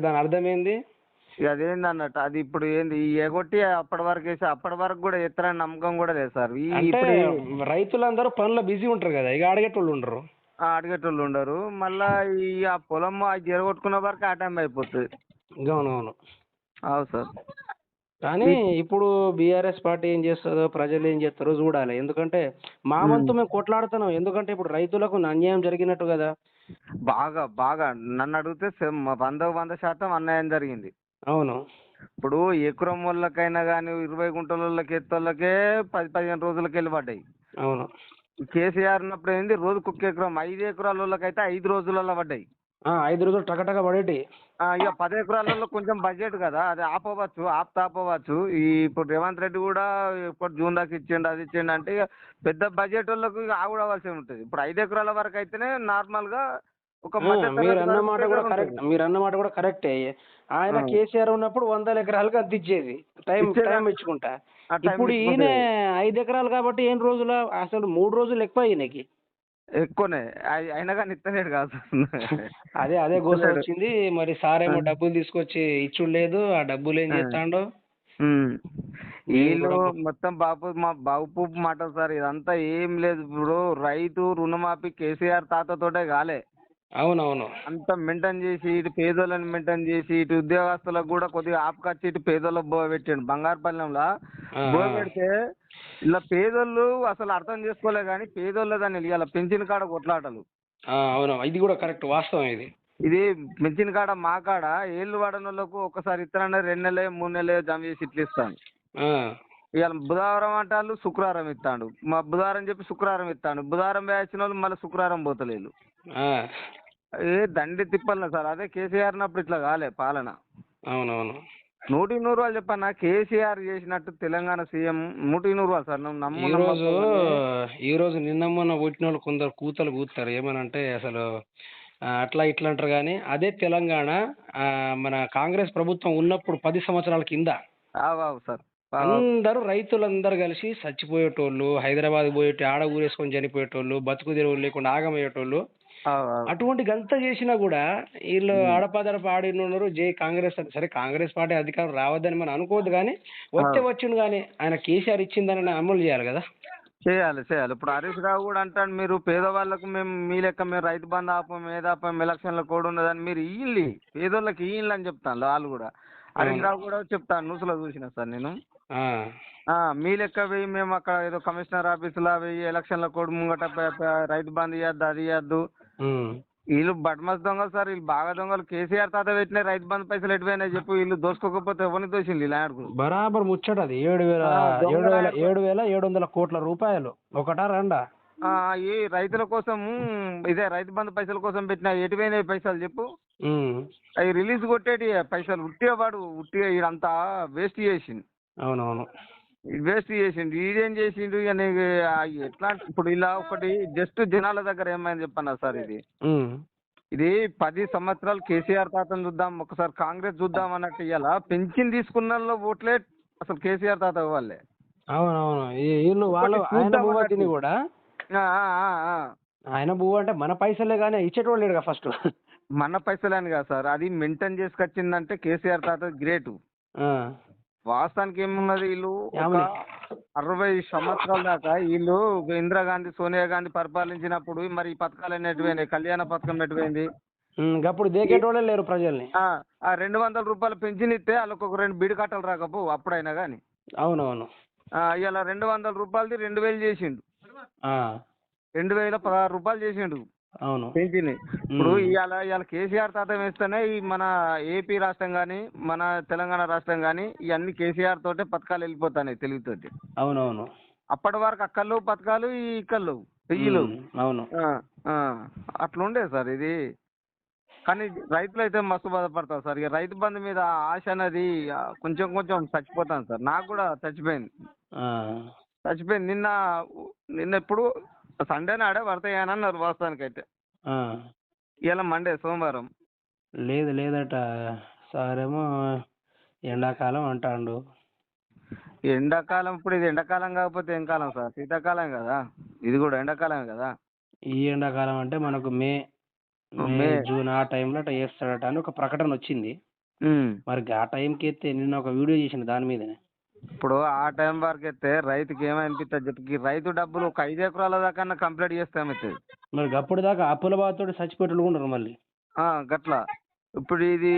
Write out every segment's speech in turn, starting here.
దాని అర్థం ఏంది అదేంది అన్నట్టు అది ఇప్పుడు ఏంది ఈ ఎగొట్టి అప్పటి వరకు వేసి అప్పటి వరకు కూడా ఎత్తరని నమ్మకం కూడా లేదు సార్. ఈ అంటే ఇప్పుడు ఈ- రైతులందరూ పనుల్లో బిజీ ఉంటారు కదా ఇక అడిగేటోళ్ళు ఉండరు. ఆ అడిగేటోళ్ళు ఉండరు. మళ్ళా ఈ ఆ పొలం అది జరగొట్టుకున్న వరకు ఆ టైం అయిపోతుంది అవునవును. అవును సార్. కానీ ఇప్పుడు బీఆర్ఎస్ పార్టీ ఏం చేస్తుందో ప్రజలు ఏం చేస్తారో చూడాలి. ఎందుకంటే మా వంతు మేము కొట్లాడుతున్నాం. ఎందుకంటే ఇప్పుడు రైతులకు అన్యాయం జరిగినట్టు కదా. బాగా బాగా. నన్ను అడిగితే వంద వంద శాతం అన్యాయం జరిగింది. అవును. ఇప్పుడు ఎకరం వాళ్ళకైనా కానీ ఇరవై గుంటల వాళ్ళకి ఎత్తోళ్ళకే పది పదిహేను రోజులకి వెళ్ళి పడ్డాయి అవును. కేసీఆర్ ఉన్నప్పుడు ఏంది? రోజుకు ఒక్క ఎకరం ఐదు ఎకరాల వాళ్ళకైతే ఐదు రోజులలో పడ్డాయి. ఐదు రోజులు టకటక పడేటి. ఇక పది ఎకరాలలో కొంచెం బడ్జెట్ కదా అది ఆపవచ్చు ఆపుతా ఆపవచ్చు. ఈ ఇప్పుడు రేవంత్ రెడ్డి కూడా ఇప్పుడు జూన్ దాకా ఇచ్చిండు అది ఇచ్చిండు అంటే ఇక పెద్ద బడ్జెట్ వాళ్ళకు ఇక ఆగుడవలసి ఉంటుంది. ఇప్పుడు ఐదు ఎకరాల వరకు అయితేనే నార్మల్గా ఒక మీరు తరగతి అన్న వారికి మాట కూడా. కరెక్ట్ మీరు అన్న మాట కూడా కరెక్టే ఆయన. కేసీఆర్ ఉన్నప్పుడు వందల ఎకరాలకు అంత ఇచ్చేది టైం? టైం ఇచ్చుకుంటా ఇప్పుడు ఈయన. ఐదు ఎకరాలు కాబట్టి ఏం రోజుల అసలు మూడు రోజులు ఎక్కువ ఈయనకి ఎక్కువనే అయి- అయినా కానీ ఇస్తలేడు కాదు అదే అదే గోస. వచ్చింది మరి సార్ ఏమో ఆ. డబ్బులు తీసుకొచ్చి ఇచ్చుడు లేదు ఆ డబ్బులు ఏం. చేస్తాడో. వీళ్ళు మొత్తం బాపు మా బాపు మాట సార్ ఇదంతా ఏం లేదు ఇప్పుడు రైతు రుణమాఫీ కేసీఆర్ తాతతోటే కాలే అవునవును. అంత మెయింటైన్ చేసి ఇటు పేదోళ్ళని మెయింటైన్ చేసి ఇటు ఉద్యోగస్తులకు కూడా కొద్దిగా ఆపుకొచ్చి ఇటు పేదోళ్ళకి బో పెట్టాడు బంగారుపల్లెంలో. బో. పెడితే ఇలా పేదోళ్ళు అసలు అర్థం చేసుకోలే కానీ పేదోళ్ళ దాన్ని ఇలా పెంచిన కాడ కొట్లాటలు. అవును. ఇది కూడా కరెక్ట్ వాస్తవం ఇది. ఇది పెంచిన కాడ మా కాడ ఏళ్ళు వాడని వాళ్ళకు ఒకసారి ఇస్తానన్నా రెండు నెలలు మూడు నెలలు జమ చేసి ఇట్లా ఇస్తాను. ఇవాళ బుధవారం అంటారు శుక్రవారం ఇస్తాడు. మా బుధవారం చెప్పి శుక్రవారం ఇస్తాడు. బుధవారం వేసిన వాళ్ళు మళ్ళీ శుక్రవారం పోతలేదు ఆ, ఏ దండి తిప్పలే సార్? అదే కేసీఆర్ ఉన్నప్పుడు ఇట్లా కాలే పాలన. అవునవును. నూటి నూరు వాళ్ళు చెప్పన్నా కేసీఆర్ చేసినట్టు తెలంగాణ సీఎం నూటి నూరు వాళ్ళు సార్. నమ్ము ఈ రోజు ఈ రోజు నిన్న మొన్న పుట్టిన వాళ్ళు కొందరు కూతలు కూతారు. ఏమనంటే అసలు అట్లా ఇట్లా అంటారు కానీ అదే తెలంగాణ మన కాంగ్రెస్ ప్రభుత్వం ఉన్నప్పుడు పది సంవత్సరాల కింద సార్. అందరూ రైతులందరూ కలిసి చచ్చిపోయేటోళ్ళు హైదరాబాద్ పోయేటి ఆడ ఊరేసుకొని చనిపోయేటోళ్ళు బతుకు తెరువులు లేకుండా ఆగమయ్యేటోళ్ళు. అటువంటి గంత చేసినా కూడా వీళ్ళు అడపదడప ఆడినున్నారు జై కాంగ్రెస్ అని. సరే కాంగ్రెస్ పార్టీ అధికారం రావద్దని మనం అనుకోవద్దు కానీ వస్తే ఆ. వచ్చిండు కానీ ఆయన కేసీఆర్ ఇచ్చిందని అమలు చేయాలి కదా. చేయాలి చేయాలి. ఇప్పుడు హరీష్ రావు కూడా అంటాడు మీరు పేదవాళ్ళకు మేము మీ లెక్క మేము రైతు బంధు ఆపం ఏదాపం ఎలక్షన్లో కోడ్ ఉన్నదని మీరు ఇయ్యండి పేదోళ్ళకి ఇయ్యండి అని చెప్తాను వాళ్ళు కూడా. హరీష్ రావు కూడా చెప్తాను న్యూస్లో చూసిన సార్ నేను. మీ లెక్క వెయ్యి మేము అక్కడ ఏదో కమిషనర్ ఆఫీసులో వెయ్యి ఎలక్షన్ల కోడ్ ముంగట రైతు బంధు ఇవ్వద్దు అది ఇవ్వద్దు ఉమ్. వీళ్ళు బడ్మస్ దొంగలు సార్ వీళ్ళు బాగా దొంగలు. కేసీఆర్ తాత పెట్టిన రైతు బంధు పైసలు ఎటువైనాయి చెప్పు వీళ్ళు దోసుకోకపోతే ఎవరిని దోషింది ఇలా ఆడుకు బరాబర్ ముచ్చట అది. ఏడు వేల ఏడు వేల. ఏడు వేల ఏడు వందల కోట్ల రూపాయలు. ఒకటా రెండా? ఈ రైతుల కోసం ఇదే రైతు బంధు పైసల కోసం పెట్టిన ఎటువైనాయి పైసలు చెప్పు. అవి రిలీజ్ కొట్టేటి పైసలు ఉట్టిగా వాడు ఉట్టిగా ఇదంతా వేస్ట్ చేసిండు. అవునవును. వేస్ట్ చేసిండు. ఈడేం చేసిండు? ఇక నీకు ఆ ఎట్లా ఇప్పుడు ఇలా ఒకటి జస్ట్ జనాల దగ్గర ఏమైంది చెప్పన్నా సార్ ఇది. ఇది పది సంవత్సరాలు కేసీఆర్ తాతను చూద్దాం ఒకసారి కాంగ్రెస్ చూద్దాం అన్నట్టు ఇలా పెన్షన్ తీసుకున్న ఓట్లే అసలు కేసీఆర్ తాత వాళ్ళే అవునవును. వీళ్ళు ఆయన. తిని కూడా. ఆయన భూవ అంటే మన పైసలే కానీ ఇచ్చేటోళ్ళు లేడుగా ఫస్ట్ మన పైసలని కాదు సార్. అది మెయింటైన్ చేసుకొచ్చిందంటే కేసీఆర్ తాత గ్రేట్. వాస్తవానికి ఏమున్నది వీళ్ళు? అరవై సంవత్సరాల దాకా వీళ్ళు ఇందిరాగాంధీ సోనియా గాంధీ పరిపాలించినప్పుడు మరి ఈ పథకాలు ఎటువైనాయి కళ్యాణ పథకం ఎటువైంది అప్పుడు దేకేటోళ్ళే లేరు ప్రజల్ని. ఆ, రెండు వందల రూపాయలు పెన్షన్ ఇస్తే వాళ్ళకి ఒక రెండు బిడి కట్టలు రాకపో అప్పుడైనా కానీ అవునవును. ఇలా రెండు వందల రూపాయలది రెండు వేలు చేసిండు. ఆ, రెండు వేల పదహారు రూపాయలు చేసిండు. అవును. పెన్షన్ ఇప్పుడు. ఇవాళ ఇవాళ కేసీఆర్ తాత వేస్తేనే ఈ మన ఏపీ రాష్ట్రం కానీ మన తెలంగాణ రాష్ట్రం కానీ ఇవన్నీ కేసీఆర్ తోటే పథకాలు వెళ్ళిపోతాయి తెలుగుతోటి. అవునవును. అప్పటి వరకు అక్కర్లు పథకాలు ఈ ఇక్కర్లు వెయ్యిలు ఉమ్, అవును. అట్లుండే సార్ ఇది. కానీ రైతులు అయితే మస్తు బాధపడతారు సార్. ఇక రైతు బంధు మీద ఆశ అనేది కొంచెం కొంచెం చచ్చిపోతాను సార్. నాకు కూడా చచ్చిపోయింది. చచ్చిపోయింది. నిన్న నిన్న ఎప్పుడు సండే నాడే పడతాయి అని అన్నారు వాస్తవానికి అయితే ఆ. ఇవాళ మండే సోమవారం. లేదు లేదట. సారేమో ఎండాకాలం అంటాండు. ఎండాకాలం ఇప్పుడు ఇది ఎండాకాలం కాకపోతే ఏం కాలం సార్? శీతాకాలం కదా? ఇది కూడా ఎండాకాలమే కదా? ఈ ఎండాకాలం అంటే మనకు మే మే జూన్ ఆ టైంలో అట్లా చేస్తాడట అని ఒక ప్రకటన వచ్చింది. మరి ఆ టైంకి అయితే నిన్న ఒక వీడియో చేసిన దాని మీదనే. ఇప్పుడు ఆ టైం వరకు అయితే రైతుకి ఏమనిపిస్తుంది చెప్పి ఈ రైతు డబ్బులు ఒక ఐదు ఎకరాల దాకా కంప్లీట్ చేస్తే ఏమవుతుంది మరి అప్పుడు దాకా అప్పుల బాధతో చచ్చిపెట్టులు ఉన్నారు మళ్ళీ? ఆ, గట్ల. ఇప్పుడు ఇది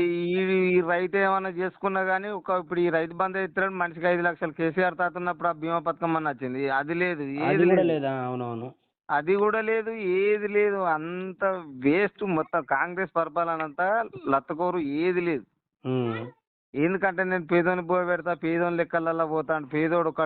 ఈ రైతు ఏమన్నా చేసుకున్నా కానీ ఒక ఇప్పుడు ఈ రైతు బంధు ఇస్తున్నాడు మనిషికి ఐదు లక్షలు కేసీఆర్ తాత ఉన్నప్పుడు ఆ బీమా పథకం అని వచ్చింది. అది లేదు ఏది లేదు. అవునవును. అది కూడా లేదు ఏది లేదు. అంత వేస్ట్ మొత్తం కాంగ్రెస్ పరిపాలన అంతా లత్తకోరు ఏది లేదు. ఎందుకంటే నేను పేదోని పోయి పెడతా పేదోని లెక్కలలో పోతాను పేదోడు ఒక